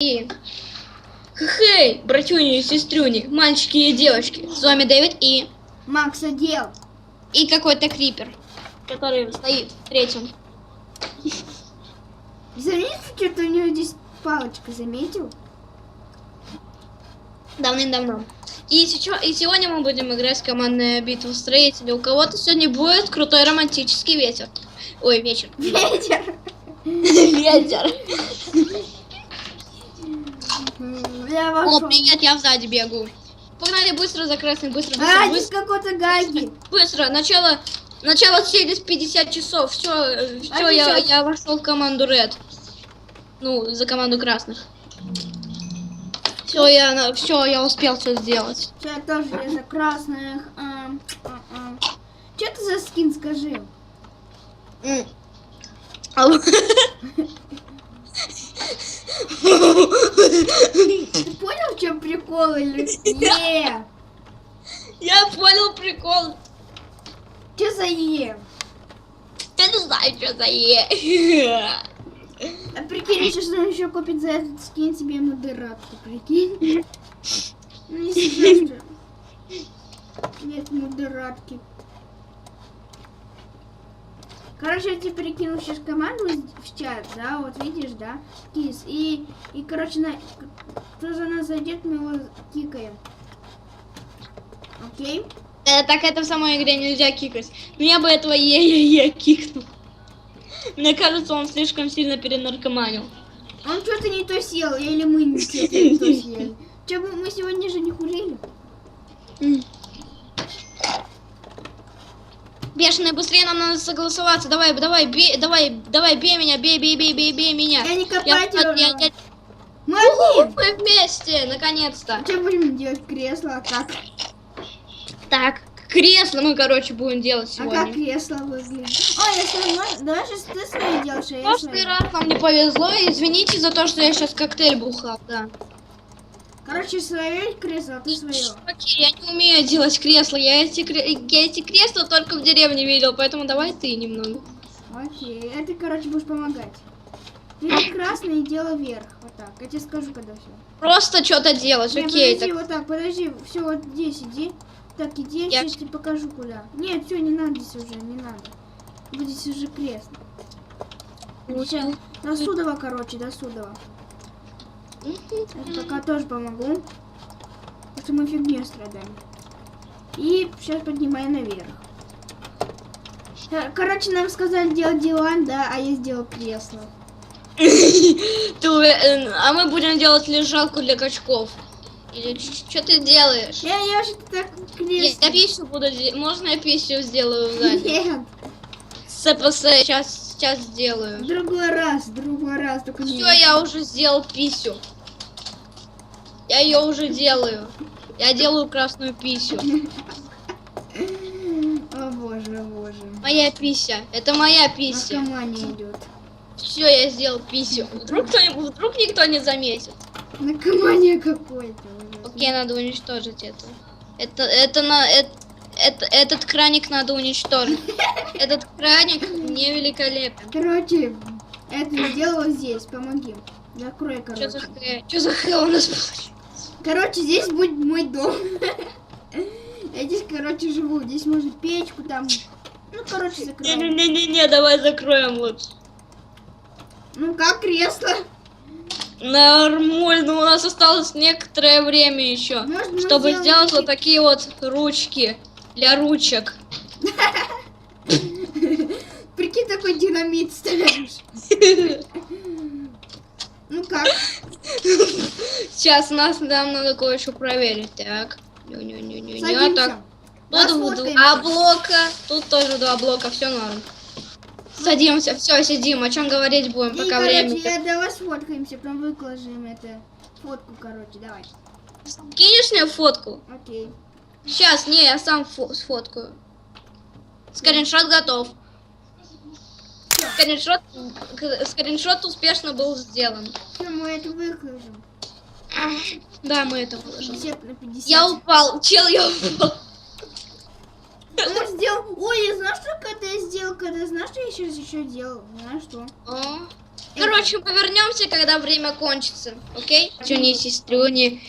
И... Хей, братюни и сестрюни, мальчики и девочки. С вами Дэвид и... Макс одел. И какой-то крипер, который стоит третьим. Заметил, что-то у него здесь палочка, заметил? Давным-давно. И, сейчас, и сегодня мы будем играть в командную битву строителей. У кого-то сегодня будет крутой романтический ветер. Ой, вечер. Ветер. Ветер. Я О, вошел. привет, я сзади бегу. Погнали быстро за красный, быстро, быстро, А, быстро. какой-то гаги. Быстро, начало, начало через 50 часов. Все, все, я, сейчас. я вошел в команду Red. Ну, за команду красных. Все, я, все, я успел все сделать. Тоже я за красных. Что ты за скин, скажи? Алло. Ты понял, в чем прикол или Е? Я понял прикол. Что за Е? Я не знаю, что за е. А прикинь, еще что он еще купит за этот скин себе модератку, прикинь. Ну, если что. Нет модератки. Короче, я тебе перекину сейчас команду в чат, да, вот видишь, да, кис. И, и короче, на, кто за нас зайдет, мы его кикаем. Окей? Э, так это в самой игре нельзя кикать. Меня бы этого е-е-е кикнул. Мне кажется, он слишком сильно перенаркоманил. Он что-то не то съел, или мы не то съели. Че, мы сегодня же не курили? Бешеный, быстрее нам надо согласоваться. Давай, давай, бей, давай, давай, бей меня, бей, бей, бей, бей, бей меня. Я не Я- копатель. я- я- Мы Уху, мы вместе, наконец-то. Что будем делать? Кресло, а как? Так, кресло мы, короче, будем делать А как сегодня. кресло выглядит? Ой, я свой, давай сейчас ты свои делаешь, а я прошлый раз нам не повезло, извините за то, что я сейчас коктейль бухал, да. Короче, свое кресло, а ты свое. Окей, я не умею делать кресла, я эти, я эти кресла только в деревне видел, поэтому давай ты немного. Окей, а ты, короче, будешь помогать. Бери красный и делай вверх. Вот так. Я тебе скажу, когда все. Просто что-то делать, Не, окей. подожди, Так, вот так, подожди. Все, вот здесь иди. Так, иди, я сейчас тебе покажу, куда. Нет, все, не надо здесь уже, не надо. Вот здесь уже кресло. Сейчас, до Судова, короче, до Судова. Я пока тоже помогу. Потому что мы фигней страдаем. И сейчас поднимаю наверх. Короче, нам сказали делать диван, да, а я сделал кресло. А мы будем делать лежалку для качков. Или что ты делаешь? Я, я вообще-то так Я, кресло. я пищу буду Можно я пищу сделаю сзади? Нет, СПС, сейчас, сейчас сделаю. другой раз, другой раз. Все, я уже сделал писю. Я ее уже делаю. Я делаю красную писю. О боже, о боже. Моя пися. Это моя пися. Наркомания идет. Все, я сделал писю. Вдруг, кто вдруг никто не заметит. Наркомания какой-то. Окей, надо уничтожить это. Это, это на, это, это- этот краник надо уничтожить. Этот краник не великолепен. Короче, это сделал здесь, помоги. Закрой, Что за короче. хрень? Что за хрень у нас получилось? Короче, здесь будет мой дом. Я здесь, короче, живу. Здесь можно печку там. Ну, короче, закрываем. Не-не-не-не, давай закроем лучше. Ну, как кресло? Нормально, у нас осталось некоторое время еще, Может, чтобы сделать вот такие- такие вот ручки для ручек. Прикинь, такой динамит ставишь. Ну как? Сейчас нас нам надо кое-что проверить. Так. Не-не-не-не. Садимся. Так. Тут два блока. Тут тоже два блока. Все норм. Садимся, все, сидим. О чем говорить будем, И, пока короче, время. я давай сфоткаемся, потом выложим это. Фотку, короче, давай. Кинешь мне фотку? Окей. Сейчас, не, я сам фо- сфоткаю. Скриншот готов. Скриншот, скриншот успешно был сделан. Все, мы это выложим. Да, мы это выложим. Я упал, чел, я упал. Он сделал... Ой, я знаю, что когда я сделал, когда знаешь, что я сейчас еще делал? знаешь что. О. Короче, повернемся, когда время кончится, окей? Тюни, сестрюни,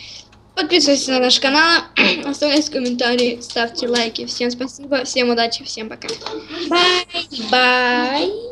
подписывайтесь на наш канал, оставляйте комментарии, ставьте лайки. Всем спасибо, всем удачи, всем пока. Бай, бай.